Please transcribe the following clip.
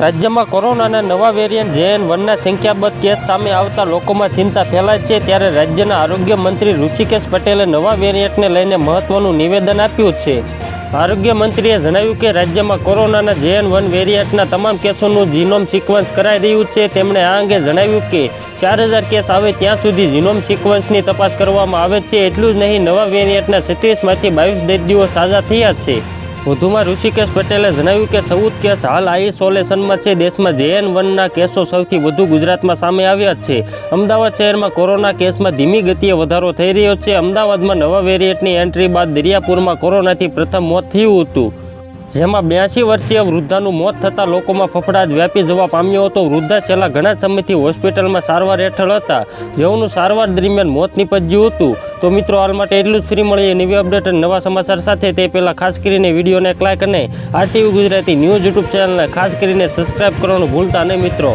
રાજ્યમાં કોરોનાના નવા વેરિયન્ટ જેએન વનના સંખ્યાબંધ કેસ સામે આવતા લોકોમાં ચિંતા ફેલાય છે ત્યારે રાજ્યના આરોગ્ય મંત્રી ઋષિકેશ પટેલે નવા વેરિયન્ટને લઈને મહત્વનું નિવેદન આપ્યું છે. આરોગ્ય મંત્રીએ જણાવ્યું કે રાજ્યમાં કોરોનાના જેએન વન વેરિયન્ટના તમામ કેસોનું જીનોમ સિક્વન્સ કરાઈ રહ્યું છે. તેમણે આ અંગે જણાવ્યું કે ચાર હજાર કેસ આવે ત્યાં સુધી જીનોમ સિક્વન્સની તપાસ કરવામાં આવે છે. એટલું જ નહીં, નવા વેરિયન્ટના છત્રીસમાંથી બાવીસ દર્દીઓ સાજા થયા છે. વધુમાં ઋષિકેશ પટેલે જણાવ્યું કે ચૌદ કેસ હાલ આઇસોલેશનમાં છે. દેશમાં જેએન વનના કેસો સૌથી વધુ ગુજરાતમાં સામે આવ્યા છે. અમદાવાદ શહેરમાં કોરોના કેસમાં ધીમી ગતિએ વધારો થઈ રહ્યો છે. અમદાવાદમાં નવા વેરિયન્ટની એન્ટ્રી બાદ દરિયાપુરમાં કોરોનાથી પ્રથમ મોત થયું હતું. જેમાં બ્યાસી વર્ષીય વૃદ્ધાનું મોત થતાં લોકોમાં ફફડાટ વ્યાપી જવા પામ્યો હતો. વૃદ્ધા છેલ્લા ઘણા સમયથી હોસ્પિટલમાં સારવાર હેઠળ હતા. જેઓનું સારવાર દરમિયાન મોત નીપજ્યું હતું. તો મિત્રો, હાલ માટે એટલું જ. ફ્રી મળીએ નવી અપડેટ અને નવા સમાચાર સાથે. તે પહેલાં ખાસ કરીને વિડીયોને એક લાઇક અને આરટીવી ગુજરાતી ન્યૂઝ યુટ્યુબ ચેનલને ખાસ કરીને સબસ્ક્રાઈબ કરવાનું ભૂલતા નહીં મિત્રો.